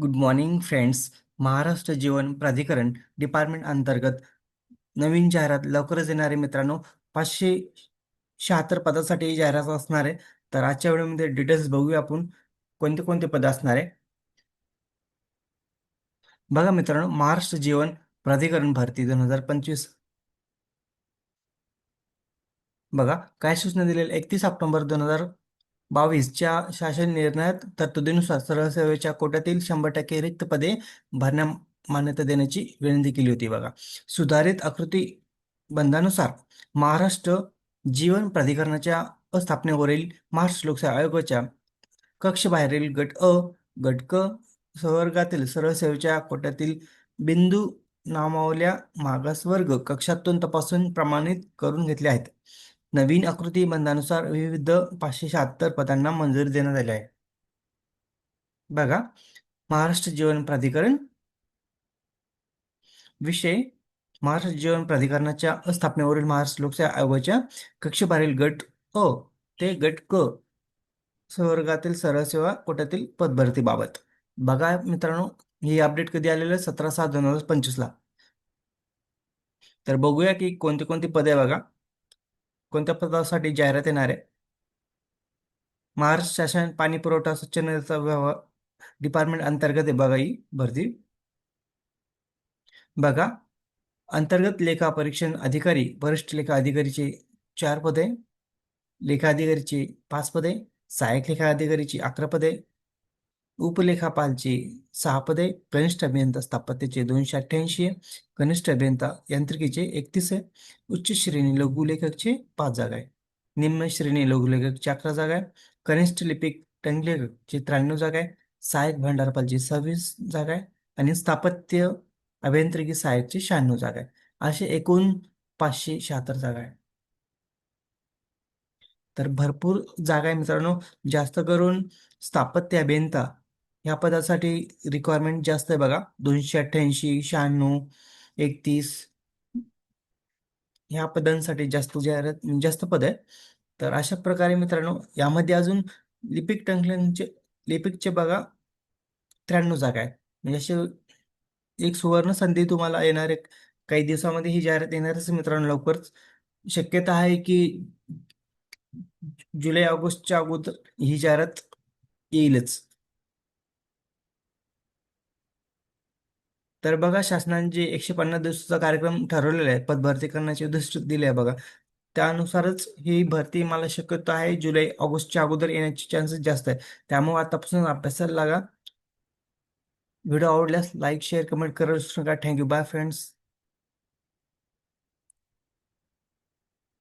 Good morning friends Maharashtra Jeevan Pradhikaran department अंतर्गत नवीन जाहिरात लवकरच येणारे मित्रांनो पाचशे शहात्तर पदासाठी जाहिरात असणार आहे. तर आजच्या व्हिडिओमध्ये डिटेल्स बघूया आपण कोणते कोणते पद असणार आहे. बघा मित्रांनो महाराष्ट्र जीवन प्राधिकरण भरती दोन हजार पंचवीस. बघा काय सूचना दिलेल्या एकतीस ऑक्टोबर दोन हजार बावीसच्या शासन निर्णयात तरतुदीनुसार सरळ सेवेच्या कोट्यातील शंभर टक्के रिक्त पदे भरण्या मान्यता देण्याची विनंती केली होती बघा. सुधारित आकृती बंधानुसार महाराष्ट्र जीवन प्राधिकरणाच्या स्थापनेवरील महाराष्ट्र लोकसेवा आयोगाच्या कक्षबाहेरील गट अ गट क संवर्गातील सरळ सेवेच्या कोट्यातील बिंदू नामावल्या मागासवर्ग कक्षातून तपासून प्रमाणित करून घेतले आहेत. नवीन आकृती बंधानुसार विविध पाचशे शहात्तर पदांना मंजुरी देण्यात आली आहे. बघा महाराष्ट्र जीवन प्राधिकरण विषय महाराष्ट्र जीवन प्राधिकरणाच्या स्थापनेवरील महाराष्ट्र लोकसेवा आयोगाच्या कक्षेबाहेरील गट अ ते गट क संवर्गातील सरळ सेवा कोट्यातील पदभरतीबाबत बघा मित्रांनो हे अपडेट कधी आलेलं सतरा सहा दोन हजार पंचवीसला तर बघूया की कोणती कोणती पदे आहे बघा. कोणत्या पदासाठी जाहिरात येणार आहे? महाराष्ट्र शासन पाणी पुरवठा स्वच्छतेचा व्यवहार डिपार्टमेंट अंतर्गत आहे बघा ही भरती. बघा अंतर्गत लेखा परीक्षण अधिकारी वरिष्ठ लेखा अधिकारीचे चार पदे लेखा अधिकारीचे पाच पदे सहाय्यक लेखा अधिकारीची अकरा पदे उपलेखापालची सहा पदे कनिष्ठ अभियंता स्थापत्याचे दोनशे अठ्ठ्याऐंशी आहे कनिष्ठ अभियंता यांत्रिकीचे एकतीस आहे उच्च श्रेणी लघुलेखकचे पाच जागा आहे निम्न श्रेणी लघुलेखकची अकरा जागा आहे कनिष्ठ लिपिक टंगलेखकची त्र्याण्णव जागा आहे सहाय्यक भंडारपालची सव्वीस जागा आहे आणि स्थापत्य अभियांत्रिकी सहाय्यकची शहाण्णव जागा आहे असे एकूण पाचशे शहात्तर जागा आहे तर भरपूर जागा आहे मित्रांनो. जास्त करून स्थापत्य अभियंता ह्या पदासाठी रिक्वायरमेंट जास्त आहे बघा. दोनशे अठ्ठ्याऐंशी शहाण्णव एकतीस. ह्या पदांसाठी जास्त जाहिरात जास्त पद आहे. तर अशा प्रकारे मित्रांनो यामध्ये अजून लिपिक टंकल्यांचे लिपिकचे बघा त्र्याण्णव जागा आहेत. म्हणजे असे एक सुवर्ण संधी तुम्हाला येणार काही दिवसामध्ये ही जाहिरात येणारच मित्रांनो लवकरच. शक्यता आहे की जुलै ऑगस्टच्या अगोदर ही जाहिरात येईलच. तर बघा शासनाने जे एकशे पन्नास दिवसाचा कार्यक्रम ठरवलेला आहे पदभरती करण्याची उद्दिष्ट दिले आहे बघा. त्यानुसारच ही भरती मला शक्यतो आहे जुलै ऑगस्टच्या अगोदर येण्याचे चान्सेस जास्त आहे त्यामुळे आतापासून अभ्यासाला लागा. व्हिडिओ आवडल्यास लाईक शेअर कमेंट करायला नका. Thank you. Bye friends.